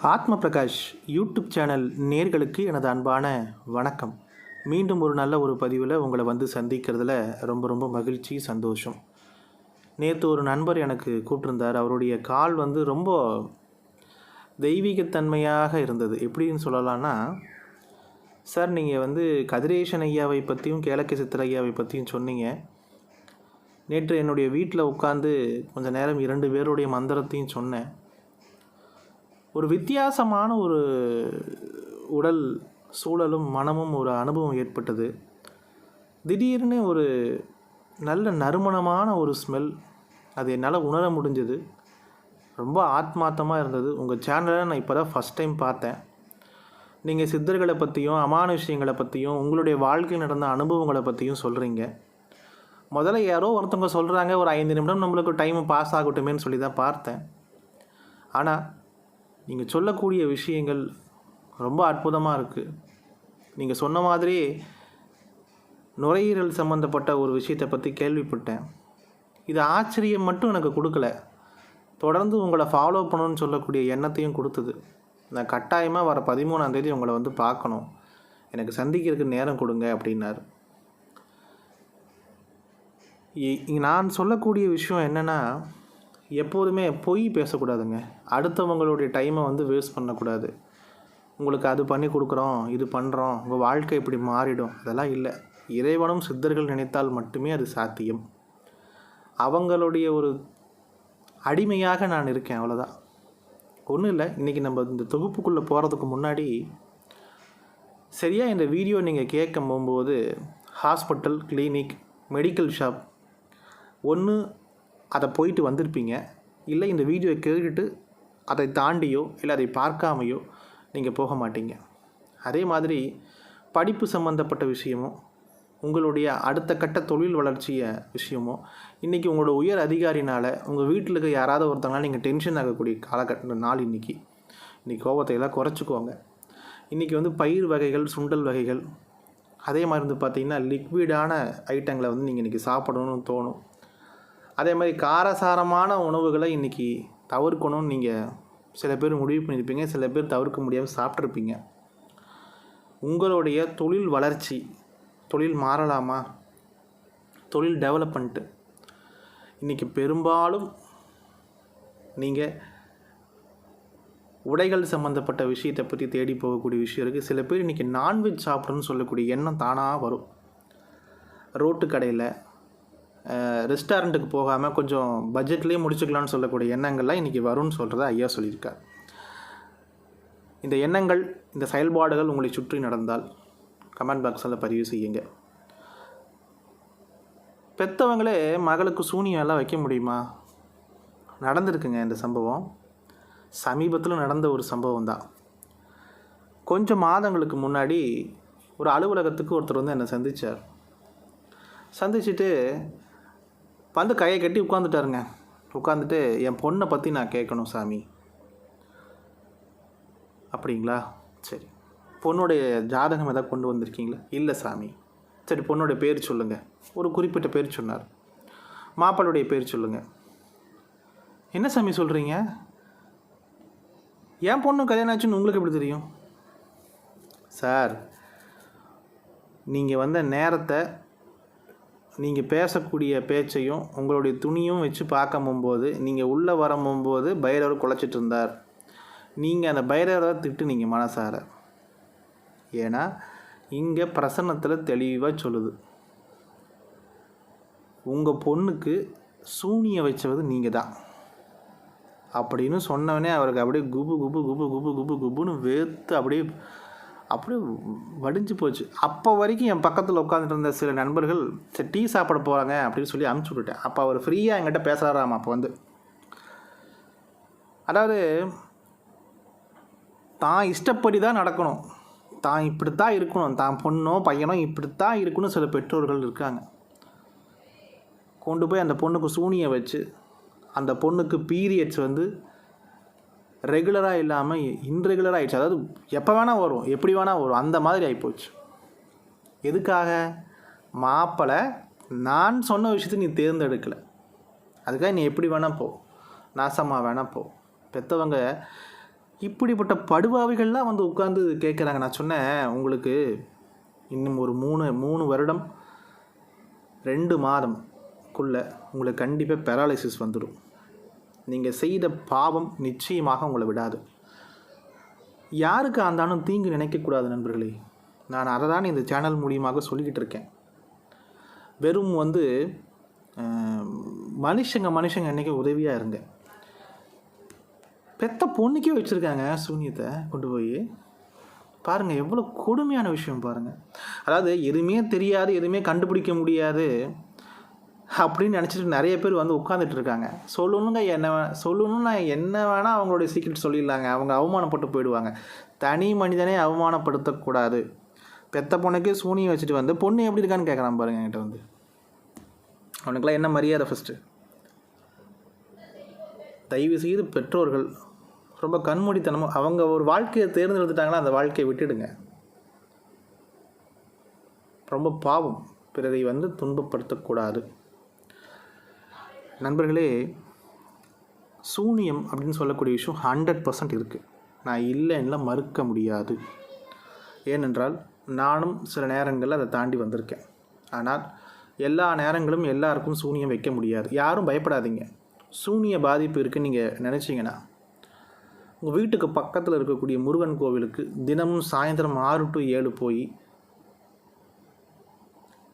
ஆத்ம Prakash YouTube channel நேர்களுக்கு எனது அன்பான வணக்கம். மீண்டும் ஒரு நல்ல ஒரு பதிவில் உங்களை வந்து சந்திக்கிறதுல ரொம்ப ரொம்ப மகிழ்ச்சி சந்தோஷம். நேற்று ஒரு நண்பர் எனக்கு கூப்பிட்டிருந்தார். அவருடைய கால் வந்து ரொம்ப தெய்வீகத்தன்மையாக இருந்தது. எப்படின்னு சொல்லலாம்னா சார் நீங்கள் வந்து கதிரேசன் ஐயாவை பற்றியும் கேளக்க சித்திர ஐயாவை பற்றியும் சொன்னீங்க. நேற்று என்னுடைய வீட்டில் உட்காந்து கொஞ்ச நேரம் இரண்டு பேருடைய மந்திரத்தையும் சொன்னேன். ஒரு வித்தியாசமான ஒரு உடல் சூழலும் மனமும் ஒரு அனுபவம் ஏற்பட்டது. திடீர்னு ஒரு நல்ல நறுமணமான ஒரு ஸ்மெல் அது என்னால் உணர முடிஞ்சது. ரொம்ப ஆத்மார்த்தமாக இருந்தது. உங்கள் சேனலை நான் இப்போ தான் ஃபஸ்ட் டைம் பார்த்தேன். நீங்கள் சித்தர்களை பற்றியும் அமானுஷயங்களை பற்றியும் உங்களுடைய வாழ்க்கையில் நடந்த அனுபவங்களை பற்றியும் சொல்கிறீங்க முதல்ல யாரோ ஒருத்தவங்க சொல்கிறாங்க ஒரு ஐந்து நிமிடம் நம்மளுக்கு டைம் பாஸ் ஆகட்டுமேன்னு சொல்லி தான் பார்த்தேன். ஆனால் நீங்கள் சொல்லக்கூடிய விஷயங்கள் ரொம்ப அற்புதமாக இருக்குது நீங்கள் சொன்ன மாதிரி நுரையீரல் சம்மந்தப்பட்ட ஒரு விஷயத்தை பற்றி கேள்விப்பட்டேன். இது ஆச்சரியம் மட்டும் எனக்கு கொடுக்கல. தொடர்ந்து உங்களை ஃபாலோ பண்ணணும்னு சொல்லக்கூடிய எண்ணத்தையும் கொடுத்தது. நான் கட்டாயமாக வர பதிமூணாந்தேதி உங்களை வந்து பார்க்கணும். எனக்கு சந்திக்கிறதுக்கு நேரம் கொடுங்க அப்படின்னாரு. இ- நான் சொல்லக்கூடிய விஷயம் என்னென்னா எப்போதுமே பொய் பேசக்கூடாதுங்க. அடுத்தவங்களுடைய டைமை வந்து வேஸ்ட் பண்ணக்கூடாது. உங்களுக்கு அது பண்ணி கொடுக்குறோம் இது பண்ணுறோம் உங்கள் வாழ்க்கை இப்படி மாறிடும். அதெல்லாம் இல்லை. இறைவனும் சித்தர்கள் நினைத்தால் மட்டுமே அது சாத்தியம். அவங்களுடைய ஒரு அடிமையாக நான் இருக்கேன் அவ்வளோதான் ஒன்றும் இல்லை. இன்றைக்கி நம்ம இந்த தொகுப்புக்குள்ளே போகிறதுக்கு முன்னாடி சரியாக இந்த வீடியோ நீங்கள் கேட்க போகும்போது ஹாஸ்பிட்டல் கிளினிக் மெடிக்கல் ஷாப் ஒன்று அதை போயிட்டு வந்திருப்பீங்க. இல்லை இந்த வீடியோவை கேட்டுட்டு அதை தாண்டியோ இல்லை அதை பார்க்காமையோ நீங்கள் போக மாட்டீங்க. அதே மாதிரி படிப்பு சம்மந்தப்பட்ட விஷயமோ உங்களுடைய அடுத்த கட்ட தொழில் வளர்ச்சியை விஷயமோ இன்றைக்கி உங்களோட உயர் அதிகாரினால் உங்கள் வீட்டில் இருக்க யாராவது ஒருத்தங்களால் நீங்கள் டென்ஷன் ஆகக்கூடிய காலகட்ட நாள் இன்றைக்கி இன்றைக்கி கோபத்தை எல்லாம் குறைச்சிக்கோங்க. இன்றைக்கி வந்து பயிர் வகைகள் சுண்டல் வகைகள் அதே மாதிரி வந்து பார்த்திங்கன்னா லிக்விடான ஐட்டங்களை வந்து நீங்கள் இன்றைக்கி சாப்பிடணும்னு தோணும். அதே மாதிரி காரசாரமான உணவுகளை இன்றைக்கி தவிர்க்கணும்னு நீங்கள் சில பேர் முடிவு பண்ணியிருப்பீங்க சில பேர் தவிர்க்க முடியாமல் சாப்பிட்ருப்பீங்க உங்களுடைய தொழில் வளர்ச்சி தொழில் மாறலாமா? தொழில் டெவலப்மெண்ட்டு இன்றைக்கி பெரும்பாலும் நீங்கள் உடைகள் சம்மந்தப்பட்ட விஷயத்தை பற்றி தேடி போகக்கூடிய விஷயம் இருக்குது சில பேர் இன்றைக்கி நான்வெஜ் சாப்பிட்றோன்னு சொல்லக்கூடிய எண்ணம் தானாக வரும். ரோட்டு கடையில் ரெஸ்டாரண்ட்டுக்கு போகாமல் கொஞ்சம் பட்ஜெட்லேயே முடிச்சுக்கலாம்னு சொல்லக்கூடிய எண்ணங்கள்லாம் இன்றைக்கி வரும்னு சொல்கிறத ஐயா சொல்லியிருக்கார். இந்த எண்ணங்கள் இந்த செயல்பாடுகள் உங்களை சுற்றி நடந்தால் கமெண்ட் பாக்ஸில் பதிவு செய்யுங்க. பெற்றவங்களே மகளுக்கு சூனியம் எல்லாம் வைக்க முடியுமா? நடந்திருக்குங்க இந்த சம்பவம். சமீபத்தில் நடந்த ஒரு சம்பவம் தான். கொஞ்சம் மாதங்களுக்கு முன்னாடி ஒரு அலுவலகத்துக்கு ஒருத்தர் வந்து என்னை சந்தித்தார் சந்திச்சுட்டு வந்து கையை கட்டி உட்காந்துட்டாருங்க உட்காந்துட்டு என் பொண்ணை பற்றி நான் கேட்கணும் சாமி. அப்படிங்களா? சரி. பொண்ணுடைய ஜாதகம் எதாவது கொண்டு வந்திருக்கீங்களா? இல்லை சாமி. சரி பொண்ணுடைய பேர் சொல்லுங்கள் ஒரு குறிப்பிட்ட பேர் சொன்னார். மாப்பிள்ளுடைய பேர் சொல்லுங்கள் என்ன சாமி சொல்கிறீங்க என் பொண்ணு கல்யாணம் ஆச்சுன்னு உங்களுக்கு எப்படி தெரியும்? சார் நீங்கள் வந்த நேரத்தை நீங்கள் பேசக்கூடிய பேச்சையும் உங்களுடைய துணியும் வச்சு பார்க்க போகும்போது நீங்கள் உள்ளே வர பைரவர் குலைச்சிட்டு இருந்தார். நீங்கள் அந்த பைரவரை திட்டுனீங்க மனசார. ஏன்னா இங்கே பிரசன்னத்தில் தெளிவாக சொல்லுது. உங்கள் பொண்ணுக்கு சூனியை வச்சவது நீங்கள் தான். அப்படின்னு சொன்னவனே அவருக்கு அப்படியே குபு குபு குபு குபு குபு குபுன்னு வேர்த்து அப்படியே அப்படியே வடிஞ்சு போச்சு. அப்போ வரைக்கும் என் பக்கத்தில் உட்காந்துட்டு இருந்த சில நண்பர்கள் சரி டீ சாப்பிட போகிறாங்க அப்படின்னு சொல்லி அனுப்பிச்சி விட்டுட்டேன். அப்போ அவர் ஃப்ரீயாக என்கிட்ட பேசுகிறாராம் அப்போ வந்து. அதாவது தான் இஷ்டப்படி தான் நடக்கணும். தான் இப்படி தான் இருக்கணும். தான் பொண்ணோ பையனோ இப்படி தான் இருக்கணும் சில பெற்றோர்கள் இருக்காங்க. கொண்டு போய் அந்த பொண்ணுக்கு சூனியை வச்சு அந்த பொண்ணுக்கு பீரியட்ஸ் வந்து ரெகுலராக இல்லாமல் இன்ரெகுலராக ஆயிடுச்சு. அதாவது எப்போ வேணால் வரும் எப்படி வேணால் வரும் அந்த மாதிரி ஆகிப்போச்சு எதுக்காக? மாப்பிள்ளை நான் சொன்ன விஷயத்தை நீ தேர்ந்தெடுக்கலை. அதுக்காக நீ எப்படி வேணால் போ. நாசமாக வேணால் போ. பெற்றவங்க இப்படிப்பட்ட படுபாவிகள்லாம் வந்து உட்காந்து கேட்குறாங்க நான் சொன்னேன் உங்களுக்கு இன்னும் ஒரு மூணு மூணு வருடம் ரெண்டு மாதம்குள்ளே உங்களுக்கு கண்டிப்பாக பேராலிசிஸ் வந்துடும் நீங்கள் செய்த பாவம் நிச்சயமாக உங்களை விடாது. யாருக்கு ஆந்தாலும் தீங்கு நினைக்கக்கூடாது நண்பர்களே. நான் அதை தான் இந்த சேனல் மூலியமாக சொல்லிக்கிட்டு இருக்கேன். வெறும் வந்து மனுஷங்க மனுஷங்க என்றைக்கும் உதவியாக இருங்க. பெத்த பொண்ணுக்கே வச்சுருக்காங்க சூன்யத்தை கொண்டு போய். பாருங்கள் எவ்வளோ கொடுமையான விஷயம் பாருங்கள் அதாவது எதுவுமே தெரியாது எதுவுமே கண்டுபிடிக்க முடியாது. அப்படின்னு நினச்சிட்டு நிறைய பேர் வந்து உட்காந்துட்டு இருக்காங்க. சொல்லணுங்க என்ன சொல்லணும்னா என்ன வேணால் அவங்களுடைய சீக்ரெட் சொல்லிடலாங்க. அவங்க அவமானப்பட்டு போயிடுவாங்க. தனி மனிதனை அவமானப்படுத்தக்கூடாது. பெத்த பொண்ணுக்கே சூனியம் வச்சுட்டு வந்து பொண்ணு எப்படி இருக்கான்னு கேட்குறான் பாருங்க என்கிட்ட வந்து. அவனுக்கெல்லாம் என்ன மரியாதை ஃபஸ்ட்டு தயவு செய்து பெற்றோர்கள் ரொம்ப கண்மூடித்தனமாக அவங்க ஒரு வாழ்க்கையை தேர்ந்தெடுத்துட்டாங்கன்னா அந்த வாழ்க்கையை விட்டுடுங்க. ரொம்ப பாவம். பிறரை வந்து துன்பப்படுத்தக்கூடாது. நண்பர்களே சூனியம் அப்படின்னு சொல்லக்கூடிய விஷயம் ஹண்ட்ரட் பர்சன்ட் இருக்குது நான் இல்லைன்னா மறுக்க முடியாது. ஏனென்றால் நானும் சில நேரங்களில் அதை தாண்டி வந்திருக்கேன். ஆனால் எல்லா நேரங்களும் எல்லாருக்கும் சூனியம் வைக்க முடியாது. யாரும் பயப்படாதீங்க. சூனிய பாதிப்பு இருக்குன்னு நீங்கள் நினச்சிங்கன்னா உங்கள் வீட்டுக்கு பக்கத்தில் இருக்கக்கூடிய முருகன் கோவிலுக்கு தினமும் சாயந்தரம் ஆறு டு ஏழு போய்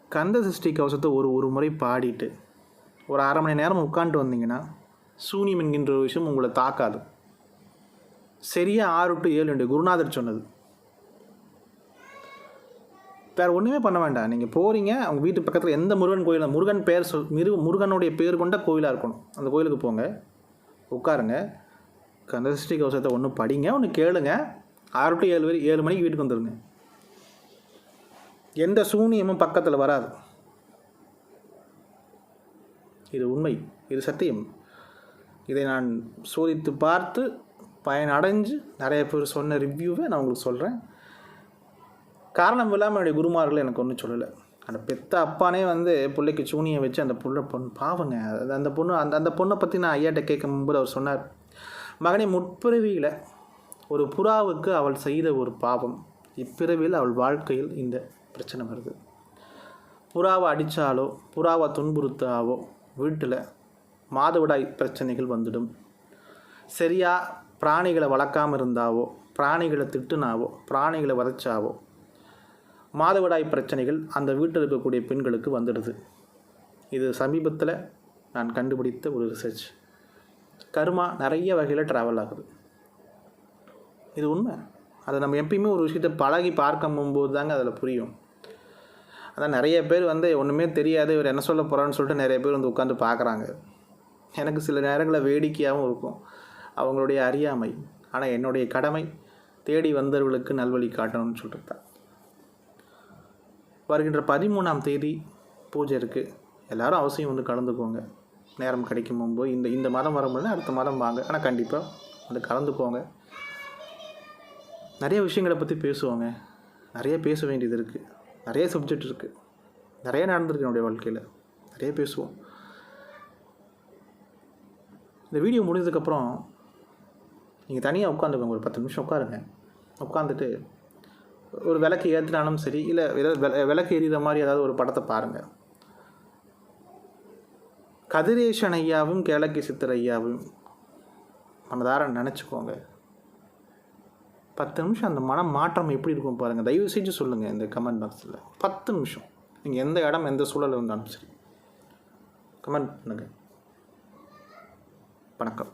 கந்த சஷ்டி கவசத்தை ஒரு ஒரு முறை பாடிட்டு ஒரு அரை மணி நேரம் உட்காந்துட்டு வந்தீங்கன்னா சூனியம் என்கின்ற ஒரு விஷயம் உங்களை தாக்காது. சரியாக ஆறு டு ஏழு என்று குருநாதர் சொன்னது. வேறு ஒன்றுமே பண்ண வேண்டாம். நீங்கள் போகிறீங்க அவங்க வீட்டு பக்கத்தில் எந்த முருகன் கோயிலில் முருகன் பேர் சொல் மிரு முருகனுடைய பேர் கொண்ட கோயிலாக இருக்கணும். அந்த கோயிலுக்கு போங்க உட்காருங்க. கந்தசஷ்டி கவசத்தை ஒன்று படிங்க ஒன்று கேளுங்க. ஆறு டு ஏழு வரை ஏழு மணிக்கு வீட்டுக்கு வந்துடுங்க எந்த சூனியமும் பக்கத்தில் வராது. இது உண்மை இது சத்தியம். இதை நான் சோதித்து பார்த்து பயனடைஞ்சு நிறைய பேர் சொன்ன ரிவ்யூவை நான் உங்களுக்கு சொல்கிறேன் காரணம் இல்லாமல் என்னுடைய குருமார்கள் எனக்கு ஒன்றும் சொல்லலை. அந்த பெத்த அப்பானே வந்து பிள்ளைக்கு சூனியை வச்சு அந்த புள்ள பொண்ணு பாவங்க. அந்த பொண்ணு அந்த அந்த பொண்ணை பற்றி நான் ஐயாட்ட கேட்கும்போது அவர் சொன்னார் மகனே முற்பிறவியில் ஒரு புறாவுக்கு அவள் செய்த ஒரு பாவம். இப்பிறவியில் அவள் வாழ்க்கையில் இந்த பிரச்சனை வருது. புறாவை அடித்தாலோ புறாவை துன்புறுத்தாவோ வீட்டில் மாதவிடாய் பிரச்சனைகள் வந்துடும். சரியாக பிராணிகளை வளர்க்காம இருந்தாவோ பிராணிகளை திட்டுனாவோ பிராணிகளை வதைச்சாவோ மாதவிடாய் பிரச்சனைகள் அந்த வீட்டில் இருக்கக்கூடிய பெண்களுக்கு வந்துடுது. இது சமீபத்தில் நான் கண்டுபிடித்த ஒரு ரிசர்ச் கர்மா நிறைய வகையில் ட்ராவல் ஆகுது. இது உண்மை? அதை நம்ம எப்பயுமே ஒரு விஷயத்தை பழகி பார்க்கும் போது தாங்க அதில் புரியும். அதான் நிறைய பேர் வந்து ஒன்றுமே தெரியாது இவர் என்ன சொல்ல போகிறான்னு சொல்லிட்டு நிறைய பேர் வந்து உட்காந்து பார்க்குறாங்க. எனக்கு சில நேரங்களில் வேடிக்கையாகவும் இருக்கும். அவங்களுடைய அறியாமை ஆனால் என்னுடைய கடமை தேடி வந்தவர்களுக்கு நல்வழி காட்டணும்னு சொல்லிட்டு தான். வருகின்ற பதிமூணாம் தேதி பூஜை இருக்குது எல்லோரும் அவசியம் வந்து கலந்துக்கோங்க. நேரம் கிடைக்கும் போது இந்த இந்த மாதம் வர முடியல அடுத்த மாதம் வாங்க. ஆனால் கண்டிப்பாக வந்து கலந்துக்கோங்க. நிறைய விஷயங்களை பற்றி பேசுவாங்க. நிறைய பேச வேண்டியது இருக்குது நிறைய சப்ஜெக்ட் இருக்குது நிறைய நடந்திருக்கு என்னுடைய வாழ்க்கையில். நிறைய பேசுவோம். இந்த வீடியோ முடிஞ்சதுக்கப்புறம் நீங்கள் தனியாக உட்காந்துக்கோங்க. ஒரு பத்து நிமிஷம் உட்காருங்க. உட்காந்துட்டு ஒரு விளக்கு ஏற்றினாலும் சரி இல்லை ஏதாவது விளக்கு எரியுற மாதிரி ஏதாவது ஒரு படத்தை பாருங்கள் கதிரேஷன் ஐயாவும் கேளக்கி சித்தர் ஐயாவும் மனதார நினச்சிக்கோங்க. பத்து நிமிஷம் அந்த மன மாற்றம் எப்படி இருக்கும் பாருங்கள் தயவு செஞ்சு சொல்லுங்கள் இந்த கமெண்ட் பாக்ஸில் பத்து நிமிஷம். நீங்கள் எந்த இடம் எந்த சூழலில் இருந்தாலும் சரி. கமெண்ட் பண்ணுங்கள் வணக்கம்.